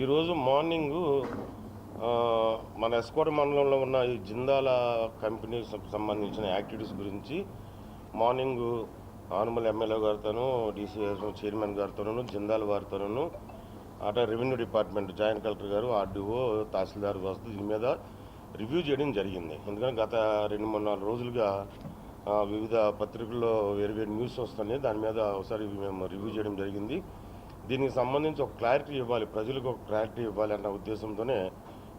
ఈరోజు మార్నింగు మన ఎస్కోట మండలంలో ఉన్న ఈ జిందాల కంపెనీ సంబంధించిన యాక్టివిటీస్ గురించి మార్నింగ్ ఆనుమల్ ఎమ్మెల్యే గారితోనూ డీసీఎస్ చైర్మన్ గారితోనూ జిందాల్ వారితోనూ అటు రెవెన్యూ డిపార్ట్మెంట్ జాయింట్ కలెక్టర్ గారు ఆర్డీఓ తహసీల్దార్ వస్తూ దీని మీద రివ్యూ చేయడం జరిగింది. ఎందుకంటే గత రెండు మూడు నాలుగు రోజులుగా వివిధ పత్రికల్లో వేరు వేరు న్యూస్ వస్తున్నాయి. దాని మీద ఒకసారి మేము రివ్యూ చేయడం జరిగింది. దీనికి సంబంధించి ఒక క్లారిటీ ఇవ్వాలి ప్రజలకు ఒక క్లారిటీ ఇవ్వాలి అన్న ఉద్దేశంతోనే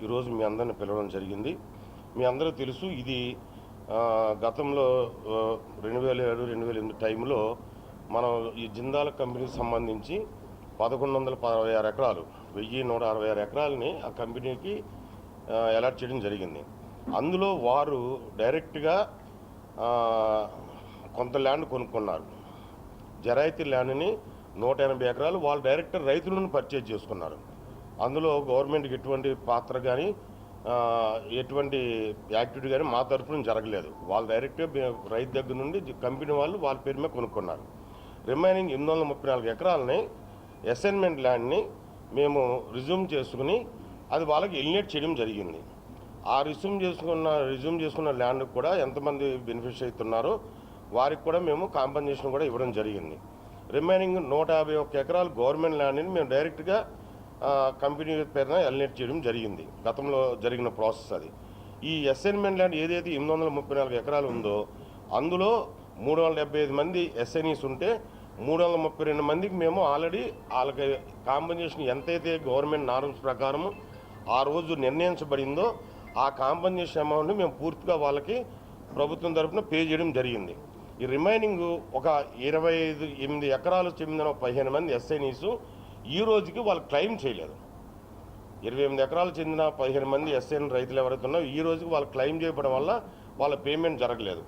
ఈరోజు మీ అందరిని పిలవడం జరిగింది. మీ అందరూ తెలుసు ఇది గతంలో రెండు వేల ఏడు రెండు వేల ఎనిమిది టైంలో మనం ఈ జిందాల కంపెనీకి సంబంధించి పదకొండు వందల అరవై ఆరు ఎకరాలు వెయ్యి నూట అరవై ఆరు ఎకరాలని ఆ కంపెనీకి అలాట్ చేయడం జరిగింది. అందులో వారు డైరెక్ట్గా కొంత ల్యాండ్ కొనుక్కున్నారు. జరాయితీ ల్యాండ్ని నూట ఎనభై ఎకరాలు వాళ్ళు డైరెక్ట్ రైతులను పర్చేజ్ చేసుకున్నారు. అందులో గవర్నమెంట్కి ఎటువంటి పాత్ర కానీ ఎటువంటి యాక్టివిటీ కానీ మా తరఫున జరగలేదు. వాళ్ళు డైరెక్ట్గా రైతు దగ్గర నుండి కంపెనీ వాళ్ళు వాళ్ళ పేరు మీద కొనుక్కున్నారు. రిమైనింగ్ ఎనిమిది వందల ముప్పై నాలుగు ఎకరాలని అసైన్మెంట్ ల్యాండ్ని మేము రిజ్యూమ్ చేసుకుని అది వాళ్ళకి ఎలినేట్ చేయడం జరిగింది. ఆ రిజ్యూమ్ చేసుకున్న రిజ్యూమ్ చేసుకున్న ల్యాండ్కి కూడా ఎంతమంది బెనిఫిట్స్ అవుతున్నారో వారికి కూడా మేము కాంపన్సేషన్ కూడా ఇవ్వడం జరిగింది. రిమైనింగ్ నూట యాభై ఒక్క ఎకరాలు గవర్నమెంట్ ల్యాండ్ని మేము డైరెక్ట్గా కంపెనీ పేరున ఎలినేట్ చేయడం జరిగింది. గతంలో జరిగిన ప్రాసెస్ అది. ఈ అసైన్మెంట్ ల్యాండ్ ఏదైతే ఎనిమిది వందల ముప్పై నాలుగు ఎకరాలు ఉందో అందులో మూడు వందల డెబ్బై ఐదు మంది ఎస్ఎన్ఈస్ ఉంటే మూడు వందల ముప్పై రెండు మందికి మేము ఆల్రెడీ వాళ్ళకి కాంపెన్సేషన్ ఎంతైతే గవర్నమెంట్ నార్మ్స్ ప్రకారం ఆ రోజు నిర్ణయించబడిందో ఆ కాంపెన్సేషన్ అమౌంట్ని మేము పూర్తిగా వాళ్ళకి ప్రభుత్వం తరఫున పే చేయడం జరిగింది. ఈ రిమైనింగ్ ఒక ఇరవై ఐదు ఎనిమిది ఎకరాలు చెందిన పదిహేను మంది ఎస్ఐనీస్ ఈ రోజుకి వాళ్ళు క్లెయిమ్ చేయలేదు. ఇరవై ఎనిమిది ఎకరాలు చెందిన పదిహేను మంది ఎస్ఐన్ రైతులు ఎవరైతే ఉన్నారో ఈ రోజుకి వాళ్ళు క్లెయిమ్ చేయడం వల్ల వాళ్ళ పేమెంట్ జరగలేదు.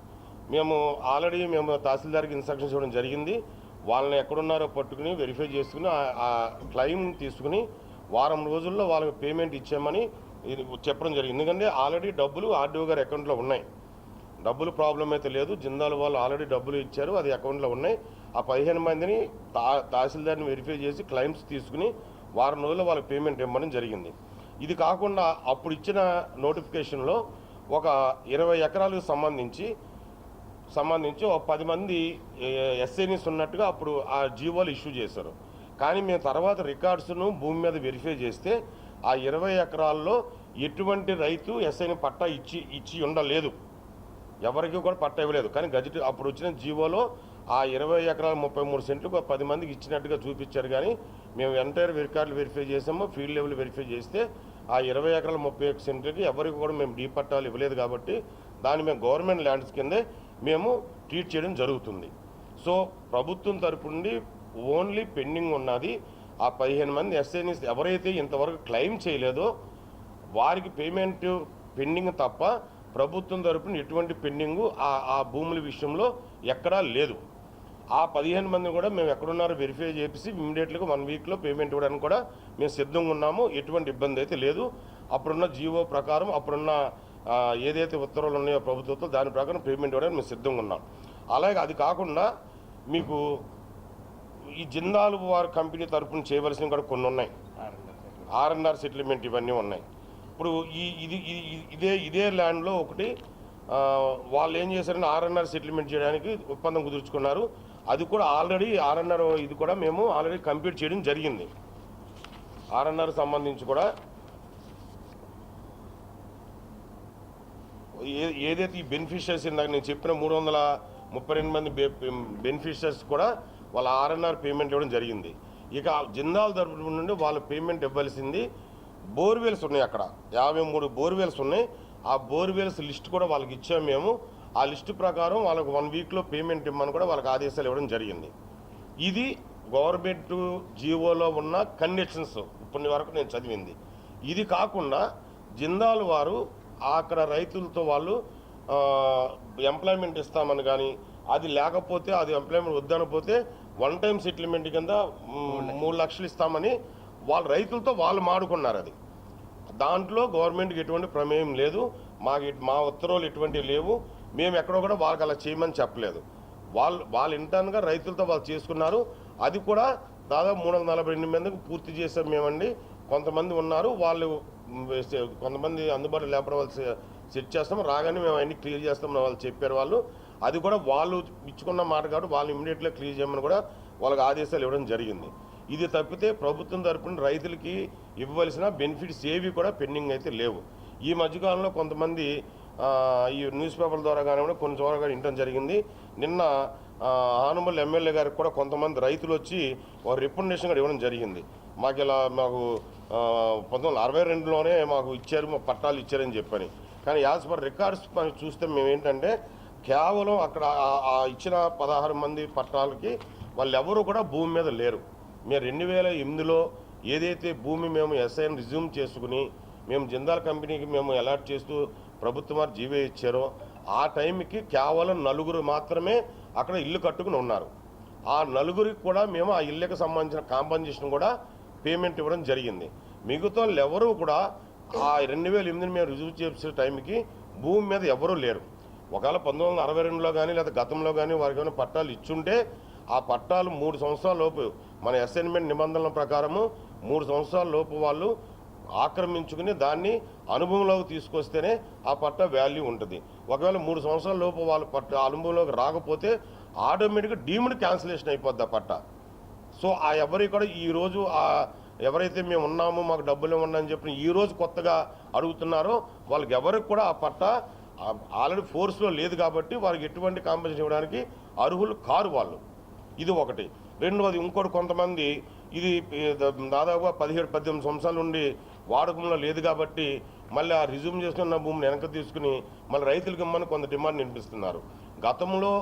మేము ఆల్రెడీ మేము తహసీల్దార్కి ఇన్స్ట్రక్షన్స్ ఇవ్వడం జరిగింది. వాళ్ళని ఎక్కడున్నారో పట్టుకుని వెరిఫై చేసుకుని ఆ- క్లెయిమ్ తీసుకుని వారం రోజుల్లో వాళ్ళకి పేమెంట్ ఇచ్చామని చెప్పడం జరిగింది. ఎందుకంటే ఆల్రెడీ డబ్బులు ఆర్డీఓ గారి అకౌంట్లో ఉన్నాయి. డబ్బులు ప్రాబ్లం అయితే లేదు. జిందాల్ వాళ్ళు ఆల్రెడీ డబ్బులు ఇచ్చారు. అది అకౌంట్లో ఉన్నాయి. ఆ పదిహేను మందిని తా తహసీల్దార్ని వెరిఫై చేసి క్లైమ్స్ తీసుకుని వారం రోజుల్లో వాళ్ళకి పేమెంట్ ఇవ్వడం జరిగింది. ఇది కాకుండా అప్పుడు ఇచ్చిన నోటిఫికేషన్లో ఒక ఇరవై ఎకరాలకు సంబంధించి సంబంధించి ఒక పది మంది ఎస్ఐనిస్ ఉన్నట్టుగా అప్పుడు ఆ జీవోలు ఇష్యూ చేశారు. కానీ మేము తర్వాత రికార్డ్స్ను భూమి మీద వెరిఫై చేస్తే ఆ ఇరవై ఎకరాల్లో ఎటువంటి రైతు ఎస్ఐని పట్టా ఇచ్చి ఇచ్చి ఉండలేదు. ఎవరికి కూడా పట్ట ఇవ్వలేదు. కానీ గజెట్ అప్పుడు వచ్చిన జీవోలో ఆ ఇరవై ఎకరాల ముప్పై మూడు సెంట్లు ఒక పది మందికి ఇచ్చినట్టుగా చూపించారు కానీ మేము ఎంటైర్ రికార్డులు వెరిఫై చేసాము. ఫీల్డ్ లెవెల్ వెరిఫై చేస్తే ఆ ఇరవై ఎకరాల ముప్పై ఒక్క సెంట్లకి ఎవరికి కూడా మేము డీ పట్టాలు ఇవ్వలేదు కాబట్టి దాన్ని మేము గవర్నమెంట్ ల్యాండ్స్ కిందే మేము ట్రీట్ చేయడం జరుగుతుంది. సో ప్రభుత్వం తరపు నుండి ఓన్లీ పెండింగ్ ఉన్నది ఆ పదిహేను మంది ఎస్ఎన్ఎస్ ఎవరైతే ఇంతవరకు క్లెయిమ్ చేయలేదో వారికి పేమెంట్ పెండింగ్ తప్ప ప్రభుత్వం తరపున ఎటువంటి పెండింగ్ ఆ ఆ భూముల విషయంలో ఎక్కడా లేదు. ఆ పదిహేను మంది కూడా మేము ఎక్కడున్నారో వెరిఫై చేసి ఇమీడియట్గా వన్ వీక్లో పేమెంట్ ఇవ్వడానికి కూడా మేము సిద్ధంగా ఉన్నాము. ఎటువంటి ఇబ్బంది అయితే లేదు. అప్పుడున్న జీవో ప్రకారం అప్పుడున్న ఏదైతే ఉత్తర్వులు ఉన్నాయో ప్రభుత్వంతో దాని ప్రకారం పేమెంట్ ఇవ్వడానికి మేము సిద్ధంగా ఉన్నాం. అలాగే అది కాకుండా మీకు ఈ జిందాల్ వారి కంపెనీ తరపున చేయవలసినవి కూడా కొన్ని ఉన్నాయి. ఆర్ఎన్ఆర్ సెటిల్మెంట్ ఇవన్నీ ఉన్నాయి. ఇప్పుడు ఈ ఇది ఇదే ఇదే ల్యాండ్లో ఒకటి వాళ్ళు ఏం చేశారంటే ఆర్ఎన్ఆర్ సెటిల్మెంట్ చేయడానికి ఒప్పందం కుదుర్చుకున్నారు. అది కూడా ఆల్రెడీ ఆర్ఎన్ఆర్ ఇది కూడా మేము ఆల్రెడీ కంప్లీట్ చేయడం జరిగింది. ఆర్ఎన్ఆర్ సంబంధించి కూడా ఏ- ఏదైతే ఈ బెనిఫిషియర్స్ ఇందాక నేను చెప్పిన మూడు వందల ముప్పై రెండు మంది బెనిఫిషియర్స్ కూడా వాళ్ళ ఆర్ఎన్ఆర్ పేమెంట్ ఇవ్వడం జరిగింది. ఇక జిందాల్ తరపు నుండి వాళ్ళ పేమెంట్ ఇవ్వాల్సింది బోర్వెల్స్ ఉన్నాయి అక్కడ. యాభై మూడు బోర్వెల్స్ ఉన్నాయి. ఆ బోర్వెల్స్ లిస్ట్ కూడా వాళ్ళకి ఇచ్చాము మేము. ఆ లిస్టు ప్రకారం వాళ్ళకు వన్ వీక్లో పేమెంట్ ఇవ్వమని కూడా వాళ్ళకి ఆదేశాలు ఇవ్వడం జరిగింది. ఇది గవర్నమెంట్ జీవోలో ఉన్న కండిషన్స్ ఇప్పటి వరకు నేను చదివింది. ఇది కాకుండా జిందాల్ వారు అక్కడ రైతులతో వాళ్ళు ఎంప్లాయ్మెంట్ ఇస్తామని కానీ అది లేకపోతే అది ఎంప్లాయ్మెంట్ వద్దనపోతే వన్ టైం సెటిల్మెంట్ కింద మూడు లక్షలు ఇస్తామని వాళ్ళ రైతులతో వాళ్ళు మాడుకున్నారు అది. దాంట్లో గవర్నమెంట్కి ఎటువంటి ప్రమేయం లేదు. మాకు మా ఉత్తర్వులు ఎటువంటివి లేవు. మేము ఎక్కడో కూడా వాళ్ళకి అలా చేయమని చెప్పలేదు. వాళ్ళు వాళ్ళు ఇంటర్న్గా రైతులతో వాళ్ళు చేసుకున్నారు. అది కూడా దాదాపు మూడు వందల నలభై ఎనిమిది మందికి పూర్తి చేసాం మేమండి. కొంతమంది ఉన్నారు. వాళ్ళు కొంతమంది అందుబాటులో లేపడం వాళ్ళు సెట్ చేస్తాం. రాగానే మేము అన్ని క్లియర్ చేస్తాం వాళ్ళు చెప్పారు వాళ్ళు. అది కూడా వాళ్ళు ఇచ్చుకున్న మాట కాబట్టి వాళ్ళు ఇమీడియట్గా క్లియర్ చేయమని కూడా వాళ్ళకి ఆదేశాలు ఇవ్వడం జరిగింది. ఇది తప్పితే ప్రభుత్వం తరపున రైతులకి ఇవ్వవలసిన బెనిఫిట్స్ ఏవి కూడా పెండింగ్ అయితే లేవు. ఈ మధ్యకాలంలో కొంతమంది ఈ న్యూస్ పేపర్ల ద్వారా కానివ్వండి కొన్ని చోట్ల కూడా వినడం జరిగింది. నిన్న ఆనుమల్ ఎమ్మెల్యే గారికి కూడా కొంతమంది రైతులు వచ్చి వారు రికమెండేషన్ కూడా ఇవ్వడం జరిగింది. మాకు ఇలా మాకు పంతొమ్మిది వందల అరవై రెండులోనే మాకు ఇచ్చారు మా పట్టాలు ఇచ్చారని చెప్పని. కానీ యాజ్ పర్ రికార్డ్స్ మనం చూస్తే మేము ఏంటంటే కేవలం అక్కడ ఇచ్చిన పదహారు మంది పట్టాలకి వాళ్ళు ఎవరు కూడా భూమి మీద లేరు. మేము రెండు వేల ఎనిమిదిలో ఏదైతే భూమి మేము ఎస్ఐని రిజ్యూమ్ చేసుకుని మేము జిందాల్ కంపెనీకి మేము అలాట్ చేస్తూ ప్రభుత్వం వారు జీవే ఇచ్చారో ఆ టైంకి కేవలం నలుగురు మాత్రమే అక్కడ ఇల్లు కట్టుకుని ఉన్నారు. ఆ నలుగురికి కూడా మేము ఆ ఇళ్ళకి సంబంధించిన కాంపన్సేషన్ కూడా పేమెంట్ ఇవ్వడం జరిగింది. మిగతా ఎవరూ కూడా ఆ రెండు వేల ఎనిమిదిని మేము రుజువు చేసే టైంకి భూమి మీద ఎవరూ లేరు. ఒకవేళ పంతొమ్మిది వందల అరవై రెండులో కానీ లేదా గతంలో కానీ వారికి ఏమైనా పట్టాలు ఇచ్చుంటే ఆ పట్టాలు మూడు సంవత్సరాల లోపు మన అసైన్మెంట్ నిబంధనల ప్రకారము మూడు సంవత్సరాల లోపు వాళ్ళు ఆక్రమించుకుని దాన్ని అనుభవంలోకి తీసుకొస్తేనే ఆ పట్ట వాల్యూ ఉంటుంది. ఒకవేళ మూడు సంవత్సరాల లోపు వాళ్ళు పట్ట అనుభవంలోకి రాకపోతే ఆటోమేటిక్గా డీమ్డ్ క్యాన్సిలేషన్ అయిపోద్ది ఆ పట్ట. సో ఆ ఎవరి కూడా ఈ రోజు ఎవరైతే మేము ఉన్నామో మాకు డబ్బులు ఇవ్వండి అని చెప్పి ఈరోజు కొత్తగా అడుగుతున్నారో వాళ్ళకి ఎవరికి కూడా ఆ పట్ట ఆల్రెడీ ఫోర్స్లో లేదు కాబట్టి వారికి ఎటువంటి కాంపెన్సేషన్ ఇవ్వడానికి అర్హులు కారు వాళ్ళు. ఇది ఒకటి. రెండవది ఇంకోటి కొంతమంది ఇది దాదాపుగా పదిహేడు పద్దెనిమిది సంవత్సరాల నుండి వాడకంలో లేదు కాబట్టి మళ్ళీ ఆ రిజ్యూమ్ చేసుకున్న భూమిని వెనక తీసుకుని మళ్ళీ రైతులకు ఇమ్మని కొంత డిమాండ్ వినిపిస్తున్నారు గతంలో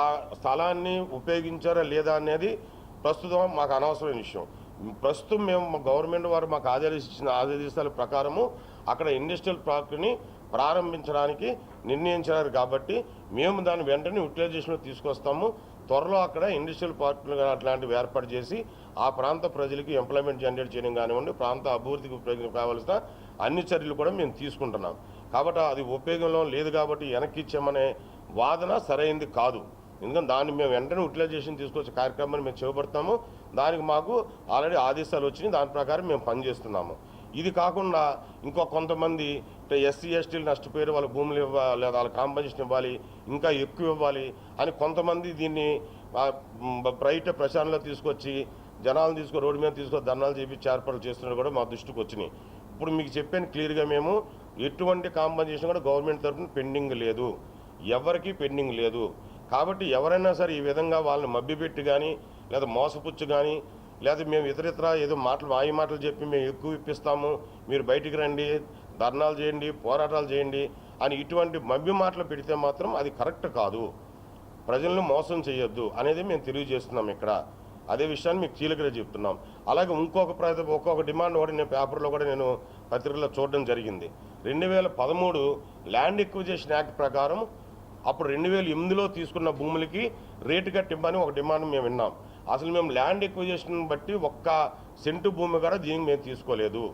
ఆ స్థలాన్ని ఉపయోగించారా లేదా అనేది ప్రస్తుతం మాకు అనవసరమైన విషయం. ప్రస్తుతం మేము గవర్నమెంట్ వారు మాకు ఆదేశించిన ఆదేశాల ప్రకారము అక్కడ ఇండస్ట్రియల్ పార్క్ని ప్రారంభించడానికి నిర్ణయించారు కాబట్టి మేము దాన్ని వెంటనే యూటిలైజేషన్లో తీసుకొస్తాము. త్వరలో అక్కడ ఇండస్ట్రియల్ పార్కులు కానీ అట్లాంటివి ఏర్పాటు చేసి ఆ ప్రాంత ప్రజలకు ఎంప్లాయ్మెంట్ జనరేట్ చేయడం కానివ్వండి ప్రాంత అభివృద్ధికి ఉపయోగ- కావాల్సిన అన్ని చర్యలు కూడా మేము తీసుకుంటున్నాం. కాబట్టి అది ఉపయోగంలో లేదు కాబట్టి వెనక్కి ఇచ్చామనే వాదన సరైంది కాదు. ఎందుకంటే దాన్ని మేము వెంటనే యూటిలైజేషన్ తీసుకొచ్చే కార్యక్రమాన్ని మేము చేపడతాము దానికి మాకు ఆల్రెడీ ఆదేశాలు వచ్చినాయి. దాని ప్రకారం మేము పనిచేస్తున్నాము. ఇది కాకుండా ఇంకో కొంతమంది ఎస్సీ ఎస్టీలు నష్టపోయారు వాళ్ళ భూములు ఇవ్వాలి లేదా వాళ్ళ కాంపన్సేషన్ ఇవ్వాలి ఇంకా ఎక్కువ ఇవ్వాలి అని కొంతమంది దీన్ని బయట ప్రచారంలో తీసుకొచ్చి జనాలను తీసుకొని రోడ్డు మీద తీసుకొని ధర్నాలు చేపించి ఏర్పాట్లు చేస్తున్నారు కూడా మా దృష్టికి వచ్చినాయి. ఇప్పుడు మీకు చెప్పాను క్లియర్గా మేము ఎటువంటి కాంపన్సేషన్ కూడా గవర్నమెంట్ తరఫున పెండింగ్ లేదు. ఎవరికి పెండింగ్ లేదు. కాబట్టి ఎవరైనా సరే ఈ విధంగా వాళ్ళని మబ్బిపెట్టి కానీ లేదా మోసపుచ్చు కానీ లేదా మేము ఇతరితర ఏదో మాటలు మాయ మాటలు చెప్పి మేము ఎక్కువ ఇప్పిస్తాము. మీరు బయటికి రండి ధర్నాలు చేయండి పోరాటాలు చేయండి అని ఇటువంటి మభ్య మాటలు పెడితే మాత్రం అది కరెక్ట్ కాదు. ప్రజలను మోసం చేయొద్దు అనేది మేము తెలియజేస్తున్నాం ఇక్కడ. అదే విషయాన్ని మీకు కీలకగా చెప్తున్నాం. అలాగే ఇంకొక ప్రతి ఒక్కొక్క డిమాండ్ కూడా నేను పేపర్లో కూడా నేను పత్రికలో చూడడం జరిగింది. రెండు వేల పదమూడు ల్యాండ్ ఎక్విజేషన్ యాక్ట్ ప్రకారం అప్పుడు రెండు వేల ఎనిమిదిలో తీసుకున్న భూములకి రేటు కట్టిమ్మని ఒక డిమాండ్ మేము విన్నాం. అసలు మేము ల్యాండ్ ఎక్విజేషన్ బట్టి ఒక్క సెంటు భూమి కూడా దీనికి మేము తీసుకోలేదు.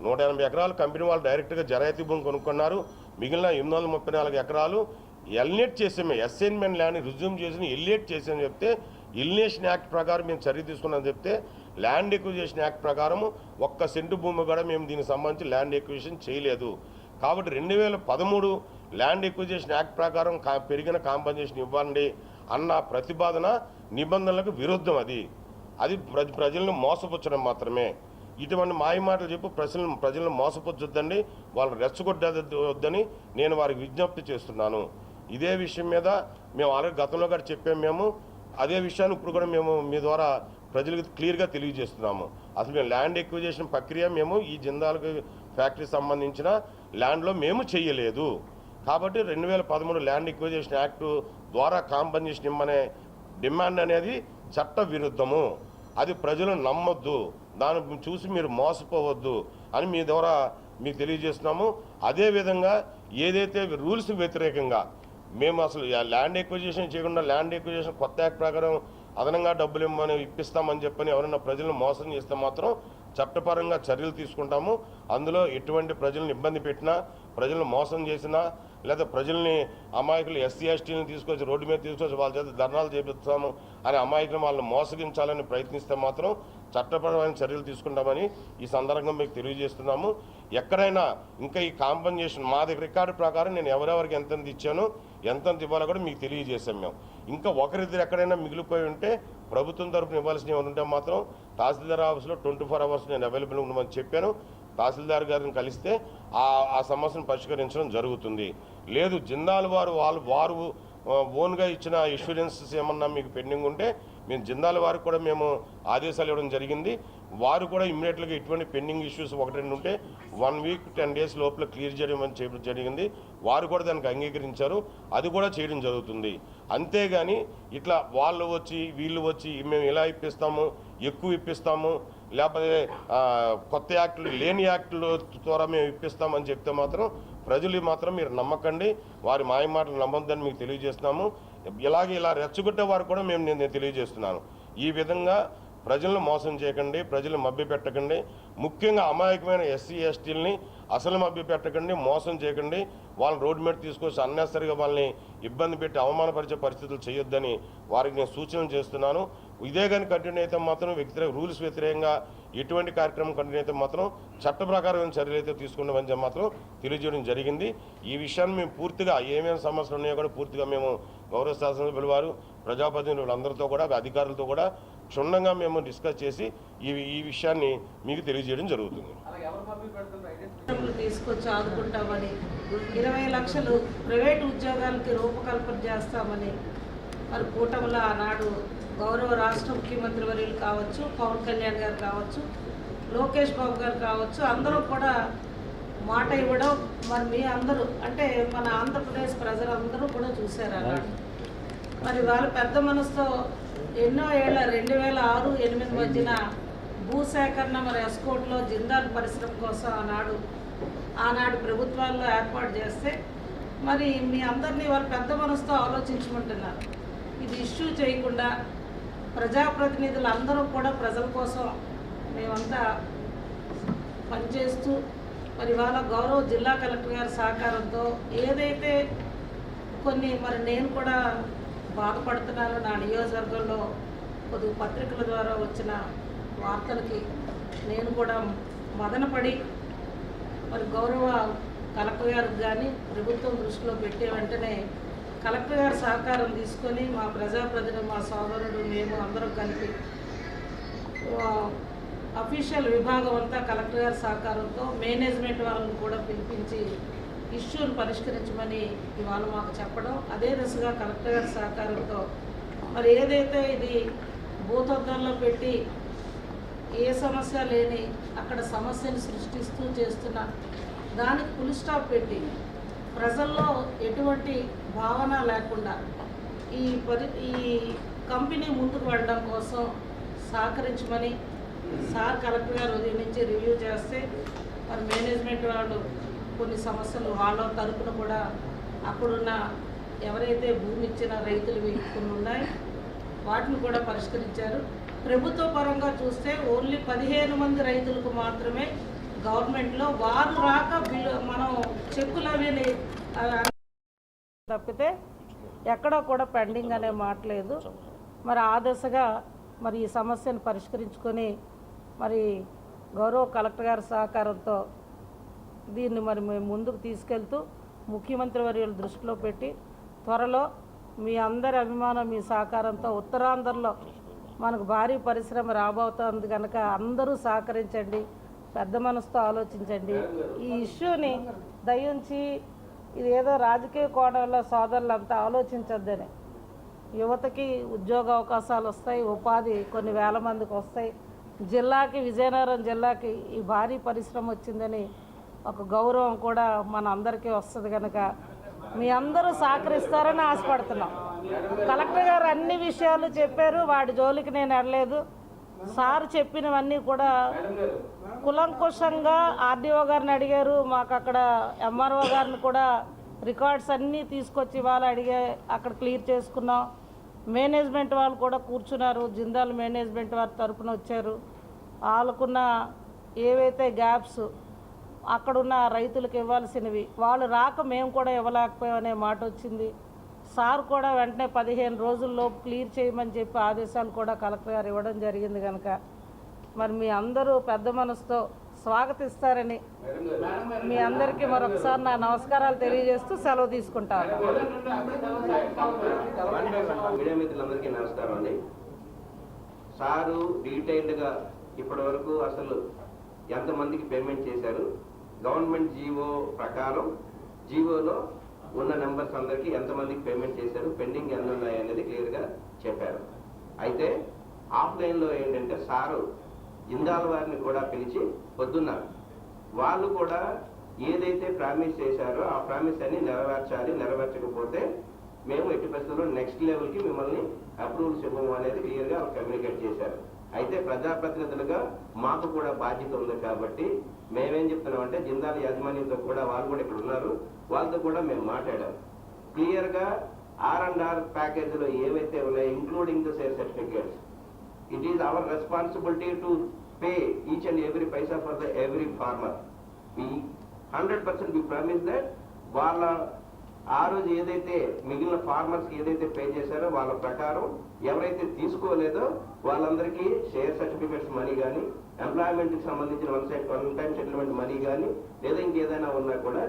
నూట ఎనభై ఎకరాలు కంపెనీ వాళ్ళు డైరెక్ట్గా జరాయితీ భూమి కొనుక్కున్నారు. మిగిలిన ఎనిమిది వందల ముప్పై నాలుగు ఎకరాలు ఎల్నేట్ చేసాము అసైన్మెంట్ ల్యాండ్ రిజ్యూమ్ చేసి ఎల్నేట్ చేసామని చెప్తే ఇల్నేషన్ యాక్ట్ ప్రకారం మేము చర్య తీసుకున్నామని చెప్తే ల్యాండ్ ఎక్విజేషన్ యాక్ట్ ప్రకారం ఒక్క సెంటు భూమి కూడా మేము దీనికి సంబంధించి ల్యాండ్ ఎక్విజేషన్ చేయలేదు. కాబట్టి రెండు వేల పదమూడు ల్యాండ్ ఎక్విజేషన్ యాక్ట్ ప్రకారం కా- పెరిగిన కాంపన్సేషన్ ఇవ్వండి. అన్న ప్రతిపాదన నిబంధనలకు విరుద్ధం అది. అది ప్రజ ప్రజలను మోసపుచ్చడం మాత్రమే. ఇటువంటి మాయమాటలు చెప్పి ప్రజలను ప్రజలను మోసపుచ్చొద్దండి వాళ్ళు రెచ్చగొట్టొద్దని నేను వారికి విజ్ఞప్తి చేస్తున్నాను. ఇదే విషయం మీద మేము ఆల్రెడీ గతంలో కూడా చెప్పాము మేము. అదే విషయాన్ని ఇప్పుడు కూడా మేము మీ ద్వారా ప్రజలకు క్లియర్గా తెలియజేస్తున్నాము. అసలు మేము ల్యాండ్ ఎక్విజేషన్ ప్రక్రియ మేము ఈ జిందాలకు ఫ్యాక్టరీ సంబంధించిన ల్యాండ్లో మేము చేయలేదు. కాబట్టి రెండు వేల పదమూడు ల్యాండ్ ఎక్విజేషన్ యాక్టు ద్వారా కాంపెన్సేషన్ ఇమ్మనే డిమాండ్ అనేది చట్ట విరుద్ధము అది ప్రజలు నమ్మొద్దు. దాన్ని చూసి మీరు మోసపోవద్దు అని మీ ద్వారా మీకు తెలియజేస్తున్నాము. అదేవిధంగా ఏదైతే రూల్స్ వ్యతిరేకంగా మేము అసలు ఆ ల్యాండ్ ఎక్విజిషన్ చేయకుండా ల్యాండ్ ఎక్విజిషన్ కొత్త యాక్ట్ ప్రకారం అదనంగా డబ్బులు ఇమ్మని ఇప్పిస్తామని చెప్పని ఎవరైనా ప్రజలను మోసం చేస్తే మాత్రం చట్టపరంగా చర్యలు తీసుకుంటాము. అందులో ఎటువంటి ప్రజలను ఇబ్బంది పెట్టినా ప్రజలను మోసం చేసినా లేదా ప్రజల్ని అమాయకులు ఎస్సీ ఎస్టీని తీసుకొచ్చి రోడ్డు మీద తీసుకొచ్చి వాళ్ళ చేత ధర్నాలు చేపిస్తాము అని అమాయకులు వాళ్ళని మోసగించాలని ప్రయత్నిస్తే మాత్రం చట్టపరమైన చర్యలు తీసుకుంటామని ఈ సందర్భంగా మీకు తెలియజేస్తున్నాము. ఎక్కడైనా ఇంకా ఈ కాంపన్సేషన్ మా దగ్గర రికార్డు ప్రకారం నేను ఎవరెవరికి ఎంతెంత ఇచ్చానో ఎంతెంత ఇవ్వాలో కూడా మీకు తెలియజేశాం మేము. ఇంకా ఒకరిద్దరు ఎక్కడైనా మిగిలిపోయి ఉంటే ప్రభుత్వం తరఫున ఇవ్వాల్సినవి ఉంటే మాత్రం తహసీల్దార్ ఆఫీస్లో ట్వంటీ ఫోర్ అవర్స్ నేను అవైలబుల్ ఉండమని చెప్పాను. తహసీల్దార్ గారిని కలిస్తే ఆ ఆ సమస్యను పరిష్కరించడం జరుగుతుంది. లేదు జిందాల్ వారు వాళ్ళు వారు ఓన్గా ఇచ్చిన ఇన్సూరెన్సెస్ ఏమన్నా మీకు పెండింగ్ ఉంటే మేము జిందాల్ వారికి కూడా మేము ఆదేశాలు ఇవ్వడం జరిగింది. వారు కూడా ఇమ్మీడియట్గా ఇటువంటి పెండింగ్ ఇష్యూస్ ఒకటి రెండు ఉంటే వన్ వీక్ టెన్ డేస్ లోపల క్లియర్ చేయడం అని చేయడం జరిగింది. వారు కూడా దానికి అంగీకరించారు. అది కూడా చేయడం జరుగుతుంది. అంతేగాని ఇట్లా వాళ్ళు వచ్చి వీళ్ళు వచ్చి మేము ఇలా ఇప్పిస్తాము ఎక్కువ ఇప్పిస్తాము లేకపోతే కొత్త యాక్టులు లేని యాక్టుల ద్వారా మేము ఇప్పిస్తామని చెప్తే మాత్రం ప్రజలు మాత్రం మీరు నమ్మకండి. వారి మాయ మాటలు నమ్మొద్దని మీకు తెలియజేస్తున్నాము. ఇలాగే ఇలా రెచ్చగొట్టే వారు కూడా మేము నేను తెలియజేస్తున్నాను. ఈ విధంగా ప్రజలను మోసం చేయకండి ప్రజలు మభ్య పెట్టకండి. ముఖ్యంగా అమాయకమైన ఎస్సీ ఎస్టీలని అసలు మభ్య పెట్టకండి మోసం చేయకండి. వాళ్ళని రోడ్డు మీద తీసుకొచ్చి అన్నెసరిగా వాళ్ళని ఇబ్బంది పెట్టి అవమానపరిచే పరిస్థితులు చేయొద్దని వారికి నేను సూచనలు చేస్తున్నాను. ఇదే కానీ కంటిన్యూ అయితే మాత్రం వ్యతిరేక రూల్స్ వ్యతిరేకంగా ఎటువంటి కార్యక్రమం కంటిన్యూ అయితే మాత్రం చట్ట ప్రకారమైన చర్యలు అయితే తీసుకుంటామని మాత్రం తెలియజేయడం జరిగింది. ఈ విషయాన్ని మేము పూర్తిగా ఏమేమి సమస్యలు ఉన్నాయో కూడా పూర్తిగా మేము గౌరవ శాసనసభ్యుల వారు ప్రజాప్రతినిధులు అందరితో కూడా అధికారులతో కూడా క్షుణ్ణంగా మేము డిస్కస్ చేసి ఈ ఈ విషయాన్ని మీకు తెలియజేయడం జరుగుతుంది. తీసుకొచ్చి ఆదుకుంటామని ఇరవై లక్షలు ప్రైవేటు ఉద్యోగాలకి రూపకల్పన చేస్తామని మరి కూటమిలో ఆనాడు గౌరవ రాష్ట్ర ముఖ్యమంత్రి వర్యులు కావచ్చు పవన్ కళ్యాణ్ గారు కావచ్చు లోకేష్ బాబు గారు కావచ్చు అందరూ కూడా మాట ఇవ్వడం మరి మీ అందరూ అంటే మన ఆంధ్రప్రదేశ్ ప్రజలందరూ కూడా చూశారు అన్నాడు మరి వాళ్ళ పెద్ద మనసుతో ఎన్నో ఏళ్ళ రెండు వేల ఆరు ఎనిమిది మధ్యన భూసేకరణ మరి ఎస్కోట్లో జిందాల్ పరిశ్రమ కోసం ఆనాడు ఆనాడు ప్రభుత్వాల్లో ఏర్పాటు చేస్తే మరి మీ అందరినీ వారు పెద్ద మనసుతో ఆలోచించమంటున్నారు. ఇది ఇష్యూ చేయకుండా ప్రజాప్రతినిధులు అందరూ కూడా ప్రజల కోసం మేమంతా పనిచేస్తూ మరి వాళ్ళ గౌరవ జిల్లా కలెక్టర్ గారి సహకారంతో ఏదైతే కొన్ని మరి నేను కూడా బాధపడుతున్నాను నా నియోజకవర్గంలో కొద్ది పత్రికల ద్వారా వచ్చిన వార్తలకి నేను కూడా మదనపడి మరి గౌరవ కలెక్టర్ గారికి కానీ ప్రభుత్వం దృష్టిలో పెట్టే వెంటనే కలెక్టర్ గారి సహకారం తీసుకొని మా ప్రజాప్రతినిధి మా సోదరుడు మేము అందరం కలిపి అఫీషియల్ విభాగం అంతా కలెక్టర్ గారి సహకారంతో మేనేజ్మెంట్ వాళ్ళని కూడా పిలిపించి ఇష్యూని పరిష్కరించమని ఇవాళ మాకు చెప్పడం. అదే దిశగా కలెక్టర్ గారి సహకారంతో మరి ఏదైతే ఇది భూతద్దంలో పెట్టి ఏ సమస్య లేని అక్కడ సమస్యను సృష్టిస్తూ చేస్తున్న దానికి ఫుల్ స్టాప్ పెట్టి ప్రజల్లో ఎటువంటి భావన లేకుండా ఈ పరి ఈ కంపెనీ ముందుకు వెళ్ళడం కోసం సహకరించమని సార్ కలెక్టర్ గారు ఉదయం నుంచి రివ్యూ చేస్తే మరి మేనేజ్మెంట్ వాళ్ళు కొన్ని సమస్యలు వాళ్ళ తరపున కూడా అక్కడున్న ఎవరైతే భూమి ఇచ్చిన రైతులు కొన్ని ఉన్నాయి వాటిని కూడా పరిష్కరించారు. ప్రభుత్వ పరంగా చూస్తే ఓన్లీ పదిహేను మంది రైతులకు మాత్రమే గవర్నమెంట్లో వారు రాక బిల్లు మనం చెక్కులు అవి తప్పితే ఎక్కడా కూడా పెండింగ్ అనే మాట లేదు. మరి ఆ దశగా మరి ఈ సమస్యను పరిష్కరించుకొని మరి గౌరవ కలెక్టర్ గారి సహకారంతో దీన్ని మరి మేము ముందుకు తీసుకెళ్తూ ముఖ్యమంత్రి వర్యుల దృష్టిలో పెట్టి త్వరలో మీ అందరి అభిమానం మీ సహకారంతో ఉత్తరాంధ్రలో మనకు భారీ పరిశ్రమ రాబోతోంది కనుక అందరూ సహకరించండి. పెద్ద మనసుతో ఆలోచించండి. ఈ ఇష్యూని దయించి ఇది ఏదో రాజకీయ కోణంలో సోదరులంతా ఆలోచించొద్దని. యువతకి ఉద్యోగ అవకాశాలు వస్తాయి ఉపాధి కొన్ని వేల మందికి వస్తాయి. జిల్లాకి విజయనగరం జిల్లాకి ఈ భారీ పరిశ్రమ వచ్చిందని ఒక గౌరవం కూడా మన అందరికీ వస్తుంది కనుక మీ అందరూ సహకరిస్తారని ఆశపడుతున్నాం. కలెక్టర్ గారు అన్ని విషయాలు చెప్పారు వాడి జోలికి నేను వెళ్ళలేదు. సార్ చెప్పినవన్నీ కూడా కులంకుశంగా ఆర్డీఓ గారిని అడిగారు. మాకు అక్కడ ఎంఆర్ఓ గారిని కూడా రికార్డ్స్ అన్నీ తీసుకొచ్చి వాళ్ళు అడిగే అక్కడ క్లియర్ చేసుకున్నాం. మేనేజ్మెంట్ వాళ్ళు కూడా కూర్చున్నారు. జిందాల్ మేనేజ్మెంట్ వారి తరపున వచ్చారు. వాళ్ళకున్న ఏవైతే గ్యాప్స్ అక్కడున్న రైతులకు ఇవ్వాల్సినవి వాళ్ళు రాక మేము కూడా ఇవ్వలేకపోయామనే మాట వచ్చింది. సార్ కూడా వెంటనే పదిహేను రోజుల్లో క్లియర్ చేయమని చెప్పి ఆదేశాలు కూడా కలెక్టర్ గారు ఇవ్వడం జరిగింది కనుక. మరి మీ అందరూ పెద్ద మనసుతో స్వాగతిస్తారని మీ అందరికీ మరొకసారి నా నమస్కారాలు తెలియజేస్తూ సెలవు తీసుకుంటాను. మీడియా మిత్రులందరికీ నమస్కారం అండి. సారు డీటెయిల్డ్గా ఇప్పటి వరకు అసలు ఎంతమందికి పేమెంట్ చేశారు? గవర్నమెంట్ జీవో ప్రకారం జీవోలో ఉన్న నెంబర్స్ అందరికీ ఎంతమందికి పేమెంట్ చేశారు పెండింగ్ ఎన్ని ఉన్నాయి అనేది క్లియర్గా చెప్పారు. అయితే ఆఫ్లైన్లో ఏంటంటే సారు జిందాల్ వారిని కూడా పిలిచి పొద్దున్న వాళ్ళు కూడా ఏదైతే ప్రామిస్ చేశారో ఆ ప్రామిస్ అన్ని నెరవేర్చాలి నెరవేర్చకపోతే మేము ఎట్టి పరిస్థితుల్లో నెక్స్ట్ లెవెల్కి మిమ్మల్ని అప్రూవల్స్ ఇవ్వము అనేది క్లియర్గా కమ్యూనికేట్ చేశారు. అయితే ప్రజాప్రతినిధులుగా మాకు కూడా బాధ్యత ఉంది కాబట్టి మేమేం చెప్తున్నామంటే జిందాల్ యాజమాన్యంతో కూడా వాళ్ళు కూడా ఇక్కడ ఉన్నారు. వాళ్ళతో కూడా మేము మాట్లాడాం. క్లియర్గా ఆర్ అండ్ ఆర్ ప్యాకేజీలో ఏవైతే ఉన్నాయో including the sale certificates it is our responsibility to pay each and every paisa for the every farmer we hundred percent we promise that వాళ్ళ ఆ రోజు ఏదైతే మిగిలిన ఫార్మర్స్ ఏదైతే పే చేశారో వాళ్ళ ప్రకారం ఎవరైతే తీసుకోలేదో వాళ్ళందరికీ షేర్ సర్టిఫికేట్స్ మనీ కానీ ఎంప్లాయ్మెంట్కి సంబంధించిన one side one time settlement money కానీ లేదా ఇంకేదైనా ఉన్నా కూడా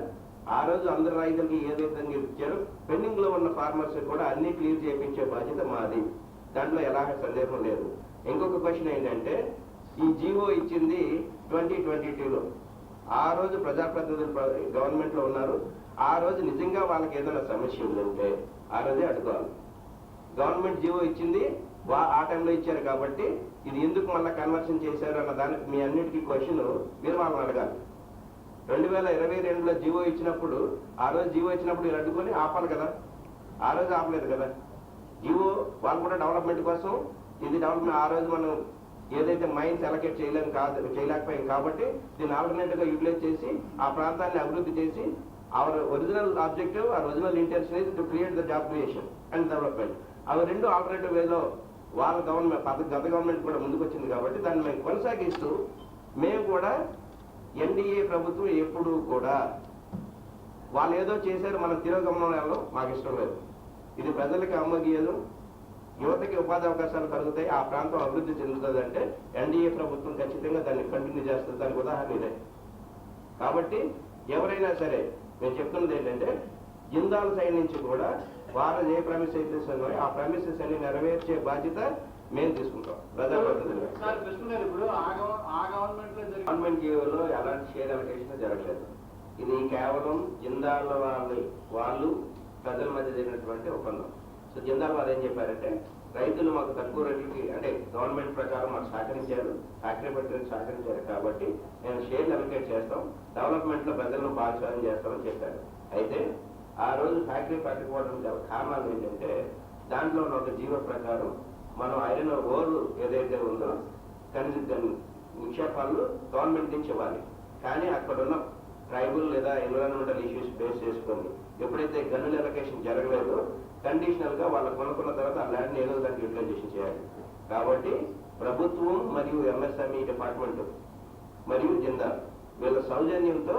ఆ రోజు అందరు రైతులకి ఏదైతే విధంగా ఇచ్చారో పెండింగ్లో ఉన్న ఫార్మర్స్ కూడా అన్ని క్లియర్ చేయించే బాధ్యత మాది. దాంట్లో ఎలాగ సందేహం లేదు. ఇంకొక క్వశ్చన్ ఏంటంటే ఈ జీవో ఇచ్చింది ట్వంటీ ట్వంటీ టూలో. ఆ రోజు ప్రజాప్రతినిధులు గవర్నమెంట్లో ఉన్నారు. ఆ రోజు నిజంగా వాళ్ళకి ఏదైనా సమస్య ఉందంటే ఆ రోజే అడుకోవాలి గవర్నమెంట్ జీవో ఇచ్చింది వా ఆ టైంలో ఇచ్చారు కాబట్టి ఇది ఎందుకు మళ్ళీ కన్వర్షన్ చేశారు అన్న దానికి మీ అన్నిటికీ క్వశ్చన్ మీరు వాళ్ళని అడగాలి. రెండు వేల ఇరవై రెండులో జీవో ఇచ్చినప్పుడు ఆ రోజు జీవో ఇచ్చినప్పుడు ఇలా అడ్డుకొని ఆపాలి కదా. ఆ రోజు ఆపలేదు కదా. జీవో వాళ్ళు కూడా డెవలప్మెంట్ కోసం ఇది డెవలప్మెంట్ ఆ రోజు మనం ఏదైతే మైన్స్ అలకేట్ చేయలేం కాదు చేయలేకపోయాం కాబట్టి దీన్ని ఆల్టర్నేటివ్గా యూటిలైజ్ చేసి ఆ ప్రాంతాన్ని అభివృద్ధి చేసి అవర్ ఒరిజినల్ ఆబ్జెక్టివ్ ఆ original intention is to create the job creation and development అవి రెండు ఆల్టర్నేటివ్ వేలో వాళ్ళ గవర్నమెంట్ గత గవర్నమెంట్ కూడా ముందుకు వచ్చింది కాబట్టి దాన్ని మేము కొనసాగిస్తూ మేము కూడా ఎన్డీఏ ప్రభుత్వం ఎప్పుడు కూడా వాళ్ళు ఏదో చేశారు మన వెళ్ళడం మాకు ఇష్టం లేదు. ఇది ప్రజలకి అమ్మగీయదు యువతకి ఉపాధి అవకాశాలు కలుగుతాయి ఆ ప్రాంతం అభివృద్ధి చెందుతుందంటే ఎన్డీఏ ప్రభుత్వం ఖచ్చితంగా దాన్ని కంటిన్యూ చేస్తుంది. దానికి ఉదాహరణ ఇదే. కాబట్టి ఎవరైనా సరే నేను చెప్తున్నది ఏంటంటే జిందాల్ సైడ్ నుంచి కూడా వారు ఏ ప్రమిసెస్ అయితే ఆ ప్రమిసెస్ అన్ని నెరవేర్చే బాధ్యత మేము తీసుకుంటాం. గారు ఇప్పుడు గవర్నమెంట్లో ఎలాంటి షేర్ అలొకేషన్ జరగలేదు. ఇది కేవలం జిందాల్ వాళ్ళ వాళ్ళు ప్రజల మధ్య జరిగినటువంటి ఒప్పందం. సో జిందాల్ వారు ఏం చెప్పారంటే రైతులు మాకు తక్కువ రేట్లకి అంటే గవర్నమెంట్ ప్రకారం మాకు సహకరించారు ఫ్యాక్టరీ పెట్టడానికి సహకరించారు కాబట్టి నేను షేర్లు అలొకేట్ చేస్తాం డెవలప్మెంట్లో ప్రజలను భాగస్వామ్యం చేస్తామని చెప్పారు. అయితే ఆ రోజు ఫ్యాక్టరీ పెట్టకపోవడం గల కారణాలు ఏంటంటే దాంట్లో ఉన్న ఒక జీవో ప్రకారం మనం ఐరన్ ఓర్ ఏదైతే ఉందో ఖనిజ నిక్షేపాలను గవర్నమెంట్ నుంచి ఇవ్వాలి కానీ అక్కడ ఉన్న ట్రైబల్ లేదా ఎన్విరాన్మెంటల్ ఇష్యూస్ బేస్ చేసుకొని ఎప్పుడైతే గన్నుల ఎలకేషన్ జరగలేదో కండిషనల్గా వాళ్ళు కొనుక్కున్న తర్వాత ఆ ల్యాండ్ ఏదో దానికి యూటిలైజేషన్ చేయాలి? కాబట్టి ప్రభుత్వం మరియు ఎంఎస్ఎంఈ డిపార్ట్మెంట్ మరియు జిందా వీళ్ళ సౌజన్యంతో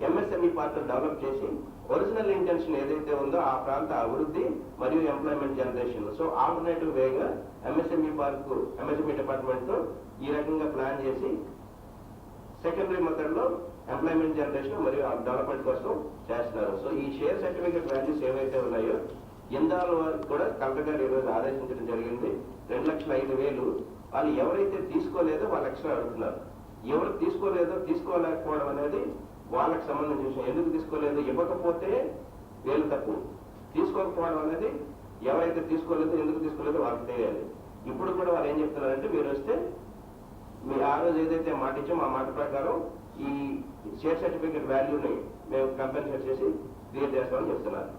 ఎంఎస్ఎంఈ పార్ట్ డెవలప్ చేసి ఒరిజినల్ ఇంటెన్షన్ ఏదైతే ఉందో ఆ ప్రాంత అభివృద్ధి మరియు ఎంప్లాయ్మెంట్ జనరేషన్ సో ఆల్టర్నేటివ్ వేగా ఎంఎస్ఎంఈ పార్క్ ఎంఎస్ఎంఈ డిపార్ట్మెంట్తో ఈ రకంగా ప్లాన్ చేసి సెకండరీ మెథడ్లో ఎంప్లాయ్మెంట్ జనరేషన్ మరియు డెవలప్మెంట్ కోసం చేస్తున్నారు. సో ఈ షేర్ సర్టిఫికేట్ వాల్యూస్ ఏవైతే ఉన్నాయో ఇందాల వారికి కూడా కలెక్టర్ గారు ఈరోజు ఆదేశించడం జరిగింది. రెండు లక్షల ఐదు వేలు వాళ్ళు ఎవరైతే తీసుకోలేదో వాళ్ళు ఎక్స్ట్రా అడుగుతున్నారు. ఎవరు తీసుకోలేదో తీసుకోలేకపోవడం అనేది వాళ్ళకి సంబంధించిన విషయం ఎందుకు తీసుకోలేదు? ఇవ్వకపోతే వేలు తప్పు. తీసుకోకపోవడం అనేది ఎవరైతే తీసుకోలేదో ఎందుకు తీసుకోలేదో వాళ్ళకి తెలియాలి. ఇప్పుడు కూడా వాళ్ళు ఏం చెప్తున్నారంటే మీరు వస్తే మీరు ఆ రోజు ఏదైతే మాట ఇచ్చామో ఆ మాట ప్రకారం ఈ షేర్ సర్టిఫికేట్ వాల్యూని మేము కంపెన్సేట్ చేసి క్లియర్ చేస్తామని చెప్తున్నారు.